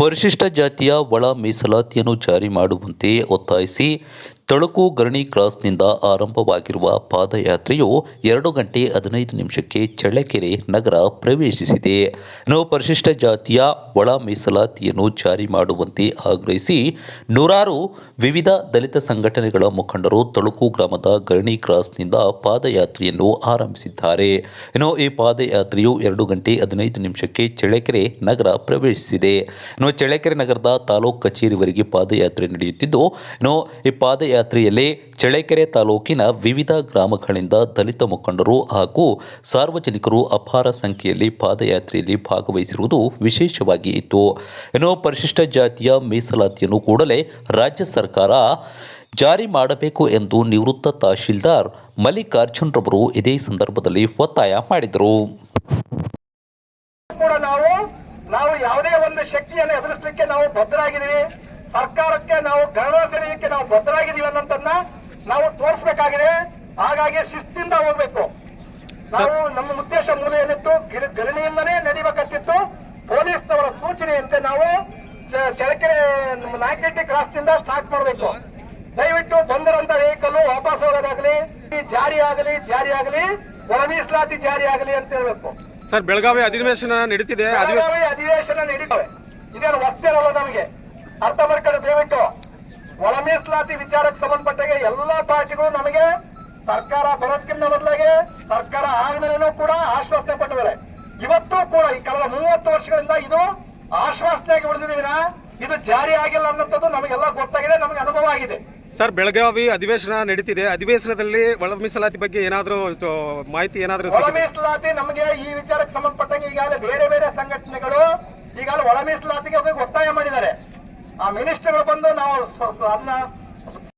ಪರಿಶಿಷ್ಟ ಜಾತಿಯ ಒಳ ಮೀಸಲಾತಿಯನ್ನು ಜಾರಿ ಮಾಡುವಂತೆ ಒತ್ತಾಯಿಸಿ ತಳುಕು ಗರಣಿ ಕ್ರಾಸ್ನಿಂದ ಆರಂಭವಾಗಿರುವ ಪಾದಯಾತ್ರೆಯು ಎರಡು ಗಂಟೆ ಹದಿನೈದು ನಿಮಿಷಕ್ಕೆ ಚಳ್ಳಕೆರೆ ನಗರ ಪ್ರವೇಶಿಸಿದೆ. ನೋ ಪರಿಶಿಷ್ಟ ಜಾತಿಯ ಒಳ ಮೀಸಲಾತಿಯನ್ನು ಜಾರಿ ಮಾಡುವಂತೆ ಆಗ್ರಹಿಸಿ ನೂರಾರು ವಿವಿಧ ದಲಿತ ಸಂಘಟನೆಗಳ ಮುಖಂಡರು ತಳುಕು ಗ್ರಾಮದ ಗರಣಿ ಕ್ರಾಸ್ನಿಂದ ಪಾದಯಾತ್ರೆಯನ್ನು ಆರಂಭಿಸಿದ್ದಾರೆ. ನೋ ಈ ಪಾದಯಾತ್ರೆಯು ಎರಡು ಗಂಟೆ ಹದಿನೈದು ನಿಮಿಷಕ್ಕೆ ಚಳ್ಳಕೆರೆ ನಗರ ಪ್ರವೇಶಿಸಿದೆ. ಇನ್ನು ಚಳ್ಳಕೆರೆ ನಗರದ ತಾಲೂಕು ಕಚೇರಿವರೆಗೆ ಪಾದಯಾತ್ರೆ ನಡೆಯುತ್ತಿದ್ದು ನೋ ಈ ಪಾದಯಾತ್ರೆಯಲ್ಲಿ ಚಳ್ಳಕೆರೆ ತಾಲೂಕಿನ ವಿವಿಧ ಗ್ರಾಮಗಳಿಂದ ದಲಿತ ಮುಖಂಡರು ಹಾಗೂ ಸಾರ್ವಜನಿಕರು ಅಪಾರ ಸಂಖ್ಯೆಯಲ್ಲಿ ಪಾದಯಾತ್ರೆಯಲ್ಲಿ ಭಾಗವಹಿಸಿರುವುದು ವಿಶೇಷವಾಗಿ ಇತ್ತು. ಇನ್ನು ಪರಿಶಿಷ್ಟ ಜಾತಿಯ ಮೀಸಲಾತಿಯನ್ನು ಕೂಡಲೇ ರಾಜ್ಯ ಸರ್ಕಾರ ಜಾರಿ ಮಾಡಬೇಕು ಎಂದು ನಿವೃತ್ತ ತಹಶೀಲ್ದಾರ್ ಮಲ್ಲಿಕಾರ್ಜುನ್ ರವರು ಇದೇ ಸಂದರ್ಭದಲ್ಲಿ ಒತ್ತಾಯ ಮಾಡಿದರು. ನಾವು ಯಾವುದೇ ಒಂದು ಶಕ್ತಿಯನ್ನು ಎದುರಿಸಲಿಕ್ಕೆ ನಾವು ಬದ್ಧರಾಗಿದ್ದೀವಿ. ಸರ್ಕಾರಕ್ಕೆ ನಾವು ಸೆಳೆಯಕ್ಕೆ ನಾವು ಬದ್ಧರಾಗಿದ್ದೀವಿ ಅನ್ನೋದನ್ನ ನಾವು ತೋರಿಸಬೇಕಾಗಿದೆ. ಹಾಗಾಗಿ ಶಿಸ್ತಿಂದ ಹೋಗ್ಬೇಕು. ನಾವು ನಮ್ಮ ಉದ್ದೇಶ ಮೂಲ ಏನಿತ್ತು? ಗಿರ- ಗರಣಿಯಿಂದನೇ ನಡಿಬೇಕಂತಿತ್ತು ಪೊಲೀಸ್ನವರ ಸೂಚನೆಯಂತೆ ನಾವು ಚಳಕೆರೆ ನಮ್ಮ ನಾಯಕಟ್ಟಿ ಕ್ರಾಸ್ನಿಂದ ಸ್ಟಾರ್ಟ್ ಮಾಡಬೇಕು. ದಯವಿಟ್ಟು ಬಂದಿರಂತ ವೆಹಿಕಲ್ ವಾಪಸ್ ಹೋಗೋದಾಗ್ಲಿ ಜಾರಿ ಆಗಲಿ ಜಾರಿ ಆಗಲಿ ಒಳ ಮೀಸಲಾತಿ ಜಾರಿ ಆಗಲಿ ಅಂತ ಹೇಳ್ಬೇಕು. ಸರ್ ಬೆಳಗಾವಿ ಅಧಿವೇಶನ ನಡೀತಿದೆ. ಅಧಿವೇಶನ ನಡೀತವೆ. ಇದೇನು ವಸ್ತೇನಲ್ಲ ನಮಗೆ. ಅರ್ಥ ಮಾಡ್ಕೊಂಡು ದಯವಿಟ್ಟು. ಒಳ ಮೀಸಲಾತಿ ವಿಚಾರಕ್ಕೆ ಸಂಬಂಧಪಟ್ಟಾಗೆ ಎಲ್ಲಾ ಪಾರ್ಟಿಗಳು ನಮಗೆ ಸರ್ಕಾರ ಬರೋದಕ್ಕಿಂತ ಮೊದಲಾಗೆ ಸರ್ಕಾರ ಆದ್ಮೇಲೆನೂ ಕೂಡ ಆಶ್ವಾಸನೆ ಪಟ್ಟಿದ್ದಾರೆ ಇವತ್ತು ಕೂಡ ಈ ಕಳೆದ ಮೂವತ್ತು ವರ್ಷಗಳಿಂದ ಇದು ಆಶ್ವಾಸನೆಯಾಗಿ ಉಳಿದಿದ್ದೀವಿ ವಿನಾ. ಇದು ಜಾರಿ ಆಗಿಲ್ಲ ಅನ್ನೋದು ನಮಗೆಲ್ಲ ಗೊತ್ತಾಗಿದೆ ನಮಗೆ ಅನುಭವ ಆಗಿದೆ. ಸರ್ ಬೆಳಗಾವಿ ಅಧಿವೇಶನ ನಡೀತಿದೆ. ಅಧಿವೇಶನದಲ್ಲಿ ಒಳ ಮೀಸಲಾತಿ ಬಗ್ಗೆ ಏನಾದರೂ ಮಾಹಿತಿ ಏನಾದರೂ ಒಳ ಮೀಸಲಾತಿ ನಮಗೆ ಈ ವಿಚಾರಕ್ಕೆ ಸಂಬಂಧಪಟ್ಟಂಗೆ ಈಗಾಗಲೇ ಬೇರೆ ಬೇರೆ ಸಂಘಟನೆಗಳು ಈಗಾಗಲೇ ಒಳ ಮೀಸಲಾತಿಗೆ ಒತ್ತಾಯ ಮಾಡಿದ್ದಾರೆ. ಆ ಮಿನಿಸ್ಟರ್ಗಳು ಬಂದು ನಾವು ಅದನ್ನ